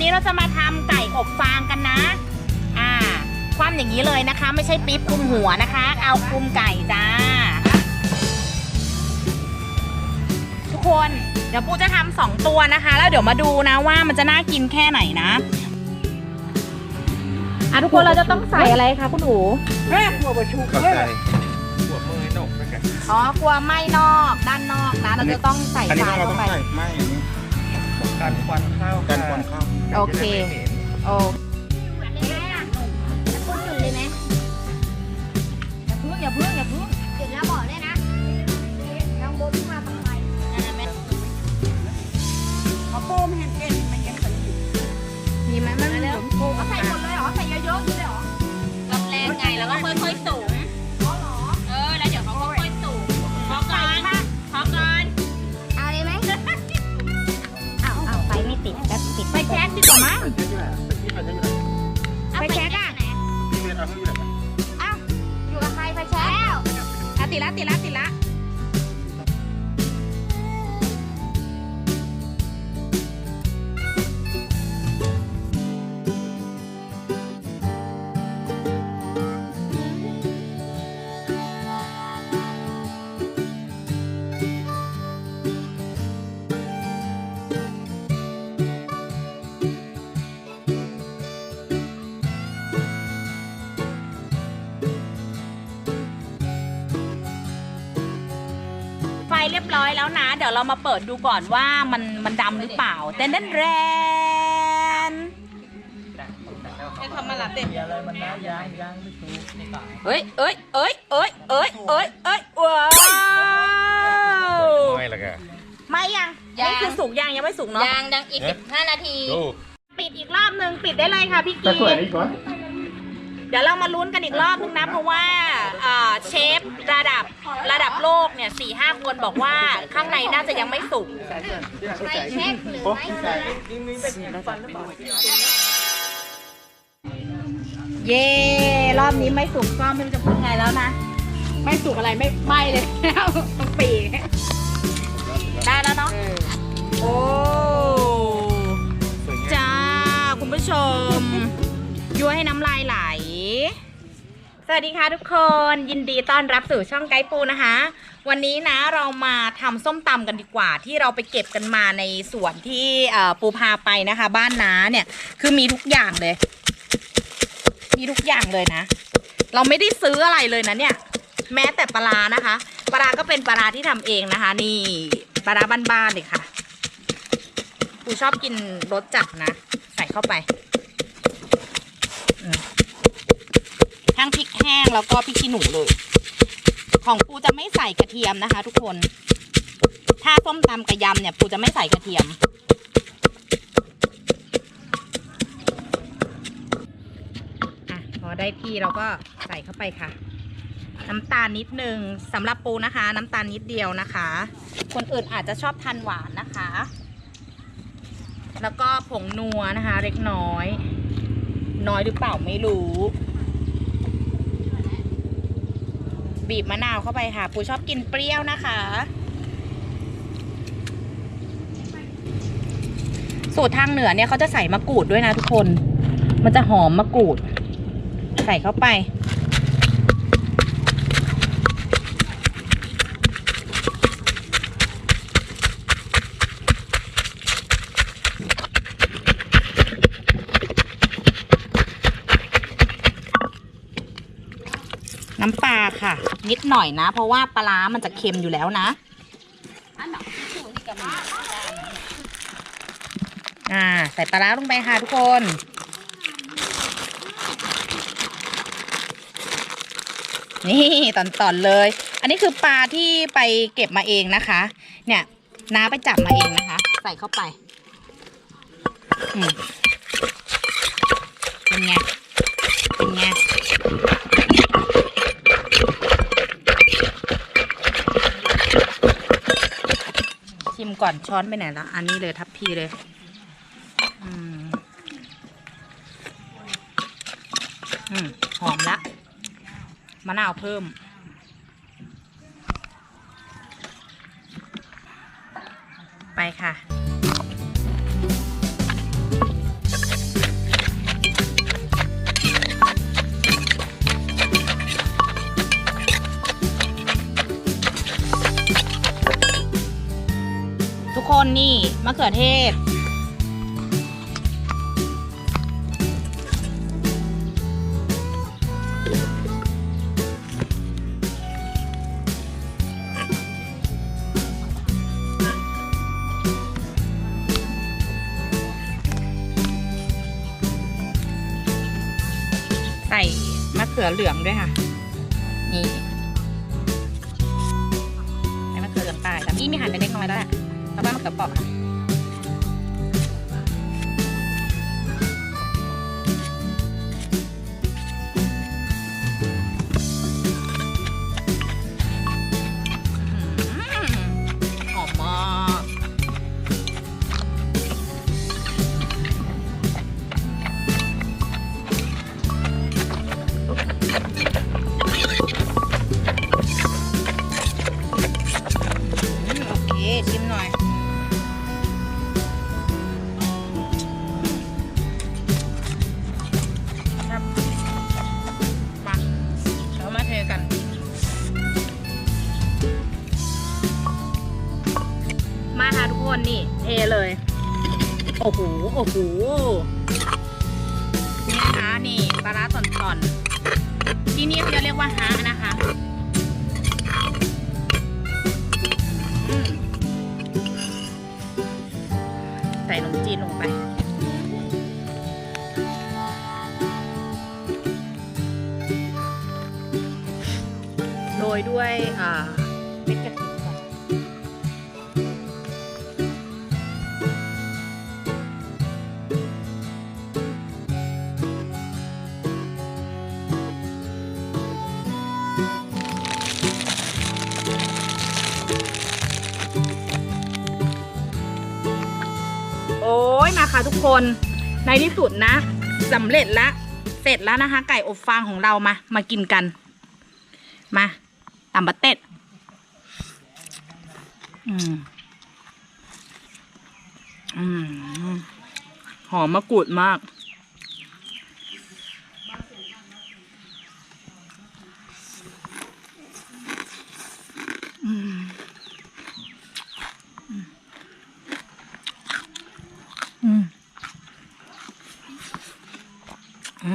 นี้เราจะมาทำไก่อบฟางกันนะ อ่า คว่ำอย่างนี้เลยนะคะ ไม่ใช่ปิ๊บคลุมหัวนะคะ เอาคลุมไก่จ้า ทุกคนเดี๋ยวปูจะทำสองตัวนะคะ แล้วเดี๋ยวมาดูนะว่ามันจะน่ากินแค่ไหนนะอะทุกคนเราจะต้องใส่อะไรคะคุณหนูเข้าใจหัวมือนกด้วยกันอ๋อกลัวไหม้นอกด้านนอกนะ เราจะต้องใส่อันนี้ทรายเราเข้าต้องไป ใส่ไม่อันนี้กันควันข้าวกันควันเข้าโอเคโอ้พูด รียบร้อยแล้วนะ เดี๋ยวเรามาเปิดดูก่อนว่ามันมันดำหรือเปล่าเต้นเต้นแรนให้ทำมาหลับเด็กอะไรมันน้ายางยางไม่ถูกในป่าเอ้ยเอ้ยเอ้ยเอ้ยเอ้ยเอ้ยเอ้ยว้าวไม่ละแกไม่ยังนี่คือสุกยังยังไม่สุกเนาะยางดังอีก15นาทีดูปิดอีกรอบนึงปิดได้เลยค่ะพี่กีแต่สวยนี่ก่อน เดี๋ยวเรามาลุ้นกันอีกรอบนึงนะเพราะว่าเอ่อเชฟระดับระดับโลกเนี่ยสี่ห้าคนบอกว่าข้างในน่าจะยังไม่สุกไฟเช็คหรือไม่เช็คเย่รอบนี้ไม่สุกก็ไม่รู้จะพูดไงแล้วนะ ไม่สุกอะไรไม่ไหม้เลยแล้วต้องปีกได้แล้วเนาะโอ้สวยงามจ้า คุณผู้ชมยั่วให้น้ำลายไหลส วัสดีค่ะทุกคนยินดีต้อนรับสู่ช่องไกด์ปูนะคะ วันนี้นะเรามาทำส้มตำกันดีกว่า ที่เราไปเก็บกันมาในสวนที่ปูพาไปนะคะ บ้านน้าเนี่ยคือมีทุกอย่างเลย มีทุกอย่างเลยนะ เราไม่ได้ซื้ออะไรเลยนะเนี่ย แม้แต่ปลานะคะปลาก็เป็นปลาที่ทำเองนะคะ นี่ปลาบ้านๆเลยค่ะปูชอบกินรสจัดนะ ใส่เข้าไปอืม ทั้งพริกแห้งแล้วก็พริกขี้หนูเลย ของปูจะไม่ใส่กระเทียมนะคะ ทุกคน ถ้าส้มตำกระยำเนี่ยปูจะไม่ใส่กระเทียม อะพอได้ที่เราก็ใส่เข้าไปค่ะ น้ำตาลนิดนึงสำหรับปูนะคะ น้ำตาลนิดเดียวนะคะ คนอื่นอาจจะชอบทานหวานนะคะ แล้วก็ผงนัวนะคะ เล็กน้อย น้อยหรือเปล่าไม่รู้ บีบมะนาวเข้าไปค่ะ ปูชอบกินเปรี้ยวนะคะ สูตรทางเหนือเนี่ยเขาจะใส่มะกรูดด้วยนะทุกคน มันจะหอมมะกรูด ใส่เข้าไป น้ำปลาค่ะ นิดหน่อยนะ เพราะว่าปลาร้ามันจะเค็มอยู่แล้วนะอ่าใส่ปลาร้าลงไปค่ะทุกคน นี่ตอนตอนๆเลย อันนี้คือปลาที่ไปเก็บมาเองนะคะ เนี่ยน้าไปจับมาเองนะคะ ใส่เข้าไปอืมเป็นไงเป็นไง ก่อนช้อนไปไหนละอันนี้เลยทับพีเลยอืมอืมหอมละมะนาวเพิ่ม ไปค่ะ นนี่มะเขือเทศ ใส่มะเขือเหลืองด้วยค่ะ นี่ให้มะเขือเหลืองไปแต่พี่มีหั่นไปเล็กน้อยแล้วแหละ แล้วก็มะเปราะค่ะอื้ โอ้โห โอ้โห นี่นะคะนี่ปลาร้าต่อนๆ ที่นี่เขาเรียกว่าฮะนะคะใส่ขนมจีนลงไปโรยด้วยอ่า ทุกคนในที่สุดนะสำเร็จละเสร็จแล้วนะคะ ไก่อบฟางของเรามามากินกัน มาตำบัตเต็ดอืมอืมหอมมะกรูดมาก อื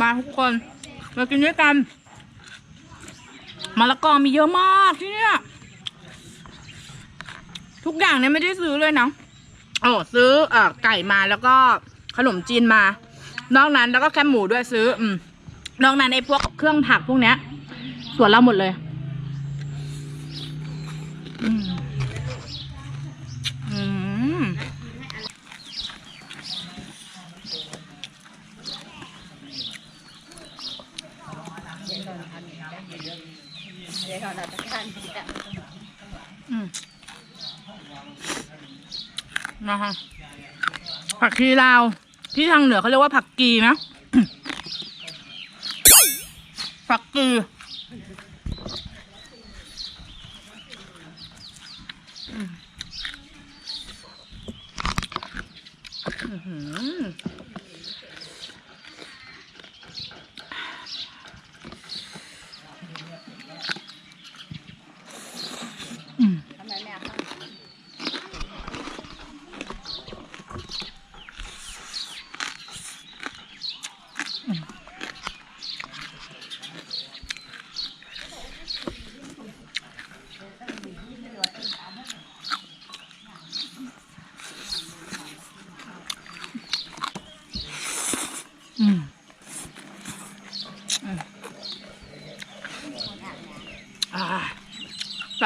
มาทุกคน มากินด้วยกันมะละกอมีเยอะมากที่เนี่ย ทุกอย่างเนี่ยไม่ได้ซื้อเลยนะโอ้ซื้อเอ่อไก่มาแล้วก็ขนมจีนมา นอกนั้นแล้วก็แคบหมูด้วยซื้อ อืมนอกนั้นไอ้พวกเครื่องผักพวกเนี้ย ส่วนเราหมดเลย อืม อืม อืม นะคะผักชีลาว ที่ทางเหนือเขาเรียกว่าผักกีนะ ผักกี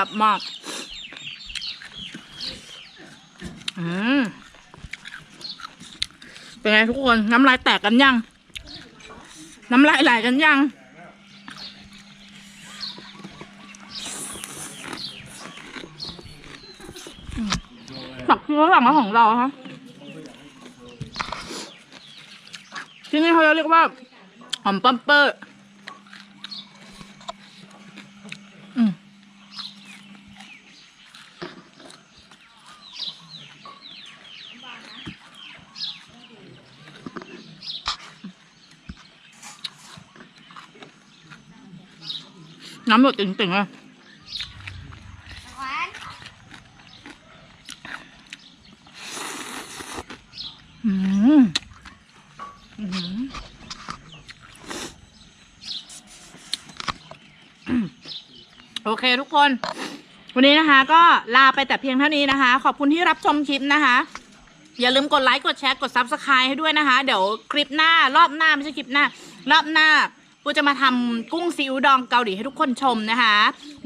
ับมาก อืม เป็นไงทุกคน น้ำลายแตกกันยัง น้ำลายไหลกันยังอตักที่ข้างหลังของเราฮะที่นี่เขาเรียกว่าหอมปั๊มเปอร์ น้ำหยดติ่งๆเลยอืมอืมโอเคทุกคน วันนี้นะคะ ก็ลาไปแต่เพียงเท่านี้นะคะ ขอบคุณที่รับชมคลิปนะคะ อย่าลืมกดไลค์ กดแชร์ กด Subscribe ให้ด้วยนะคะ เดี๋ยวคลิปหน้ารอบหน้าไม่ใช่คลิปหน้า รอบหน้า ปูจะมาทำกุ้งซีอิ๊วดองเกาหลีให้ทุกคนชมนะคะ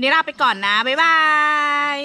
นี่ลาไปก่อนนะ บ๊ายบาย